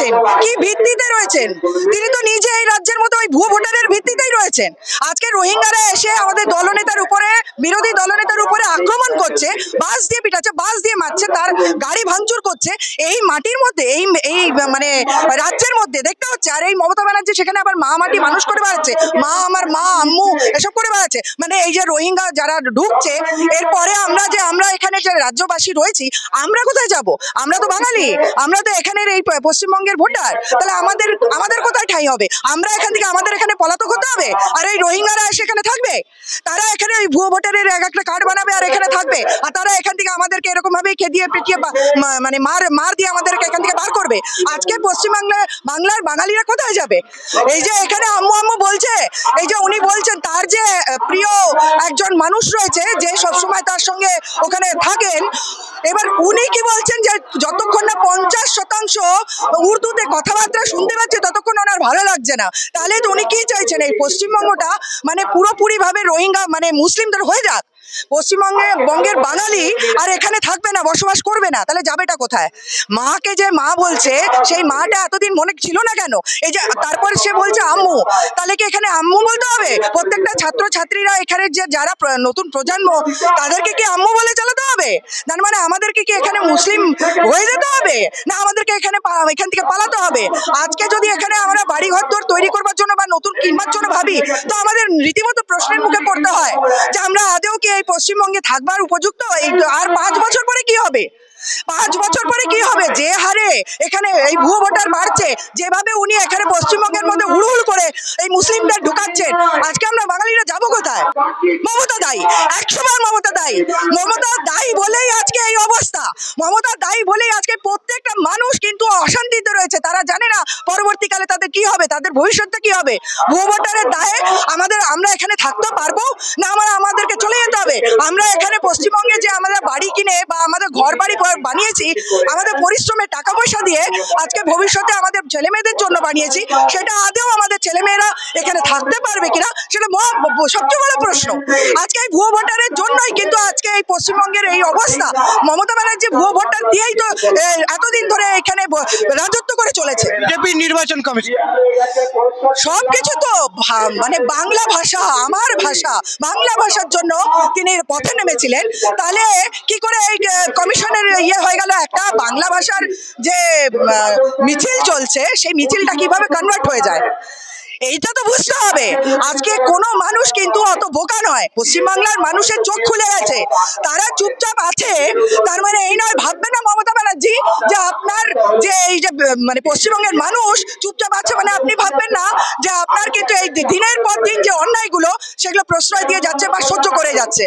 রয়েছেন? কি ভিত্তিতে রয়েছেন? তিনি তো নিজে এই রাজ্যের মতো ওই ভুয়ো ভোটারের ভিত্তিতেই রয়েছেন। আজকে রোহিঙ্গারা এসে আমাদের দলনেতার উপরে বিরোধী দলনেতার উপরে আক্রমণ করছে বাস দিয়ে পিটাচ্ছে বাস দিয়ে মারছে তার গাড়ি ভাঙচুর করছে এই মাটির মধ্যে এই এই মানে রাজ্যের মধ্যে দেখতে হচ্ছে আর এই মমতা ব্যানার্জি সেখানে আবার মা মাটি মানুষ করে বেড়াচ্ছে। মা আমার মা আম্মু এসব করে বেড়াচ্ছে। মানে এই যে রোহিঙ্গা যারা ঢুকছে এরপরে আমরা যে আমরা এখানে যে রাজ্যবাসী রয়েছি আমরা কোথায় যাব? আমরা তো বাঙালি। আমরা তো এখানের এই প- পশ্চিমবঙ্গের ভোটার, তাহলে আমাদের আমাদের কোথায় ঠাঁই হবে? আমরা এখান থেকে আমাদের এখানে পলাতক হতে হবে? আর এই রোহিঙ্গারা এসে এখানে থাকবে? তারা এখানে ওই ভুয়ো ভোটারের এক একটা কার্ড বানাবে আর এখানে থাকবে। আর তারা এখান থেকে আমাদেরকে এরকম ভাবে খেদিয়ে পিটিয়ে মানে মার মার দিয়ে আমাদেরকে এখান থেকে বার করবে। আজকে পশ্চিমবাংলা, বাংলার বাঙালিরা কোথায় যাবে? এই যে এখানে আম্মু আম্মু বলছে, এই যে উনি বলছেন তার যে প্রিয় একজন মানুষ রয়েছে, যে সবসময় তার সঙ্গে ওখানে থাকেন এবার উনি কি বলছেন যে যতক্ষণ না পঞ্চাশ শতাংশ উর্দুতে কথাবার্তা শুনতে পাচ্ছে, ততক্ষণ ওনার ভালো লাগছে না। তাহলে তো উনি কি চাইছেন? এই পশ্চিমবঙ্গটা মানে পুরোপুরি ভাবে রোহিঙ্গা মানে মুসলিমদের হয়ে যাক। পশ্চিমবঙ্গে, বঙ্গের বাঙালি আর এখানে থাকবে না, বসবাস করবে না, তাহলে যাবেটা কোথায়? মাকে যে মা বলছে, সেই মাটা এতদিন মনে ছিল না কেন? এই যে তারপর সে বলছে আম্মু, তাহলে কি এখানে আম্মু বলতে হবে? প্রত্যেকটা ছাত্র ছাত্রীরা এখানে যে যারা নতুন প্রজন্ম, তাদেরকে কি আম্মু বলে চালাতে হবে? তার মানে আমাদেরকে কি এখানে মুসলিম হয়ে যেতে হবে? না আমাদেরকে এখানে এখান থেকে পালাতে হবে? আজকে যদি এখানে আমরা বাড়ি ঘর দর তৈরি করবার জন্য বা নতুন কিনবার জন্য ভাবি, তো আমাদের রীতিমতো প্রশ্নের মুখে পড়তে হয় যে আমরা আদেও কি এই পশ্চিমবঙ্গে থাকবার উপযুক্ত? এই আর পাঁচ বছর পরে কি হবে? পাঁচ বছর পরে কি হবে? যে হারে এখানে এই ভুয়ো ভোটার বাড়ছে, যেভাবে উনি এখানে পশ্চিমবঙ্গের মধ্যে হুড়হুড় করে এই মুসলিমদের ঢুকাচ্ছেন, আজকে আমরা বাঙালিরা কোথায়? মমতা দায়ী একসময় মমতা দায়ী মমতা দায়ী বলেই আজকে এই অবস্থা। মমতা দায়ী বলেই আজকে প্রত্যেকটা মানুষ কিন্তু অশান্তিতে রয়েছে। তারা জানে না পরবর্তীকালে তাদের কি হবে, তাদের ভবিষ্যৎটা কি হবে। ভোটারের দায়ে আমাদের, আমরা এখানে থাকতে পারব? না, আমরা আমাদেরকে চলে যেতে হবে। আমরা এখানে পশ্চিমবঙ্গে যে আমাদের কিনে বা আমাদের ঘর বাড়ি বানিয়েছি আমাদের পরিশ্রমের টাকা পয়সা দিয়ে আজকে ভবিষ্যতে আমাদের ছেলে মেয়েদের জন্য বানিয়েছি সেটা আদেও আমাদের ছেলে মেয়েরা এখানে থাকতে পারবে কিনা সেটা সবচেয়ে বড় প্রশ্ন। আজকে এই ভুয়ো ভোটারের জন্যই কিন্তু আজকে এই পশ্চিমবঙ্গের এই অবস্থা। মমতা ব্যানার্জি ভুয়ো ভোটার দিয়েই তো এতদিন ধরে এখানে রাজত্ব করে চলেছে। বিজেপি নির্বাচন কমিশন। সবকিছু তো ভা- মানে বাংলা ভাষা আমার ভাষা বাংলা ভাষার জন্য তিনি পথে নেমেছিলেন। তাহলে কি করে এই কমিশনের ইয়ে হয়ে গেল একটা বাংলা ভাষার যে মিছিল চলছে, সেই মিছিলটা কীভাবে কনভার্ট হয়ে যায়? এইটা তো বুঝতে হবে। আজকে কোনো মানুষ কিন্তু অত বোকা নয়। পশ্চিমবাংলার মানুষের চোখ খুলে গেছে। তারা চুপচাপ আছে। তার মানে এই নয়, ভাববে না মমতা ব্যানার্জি যে আপনার যে এই যে মানে পশ্চিমবঙ্গের মানুষ চুপচাপ আছে মানে আপনি ভাববেন না যে আপনার কিন্তু এই দিনের পর দিন যে অন্যায়গুলো, সেগুলো প্রশ্রয় দিয়ে যাচ্ছে বা সহ্য করে যাচ্ছে।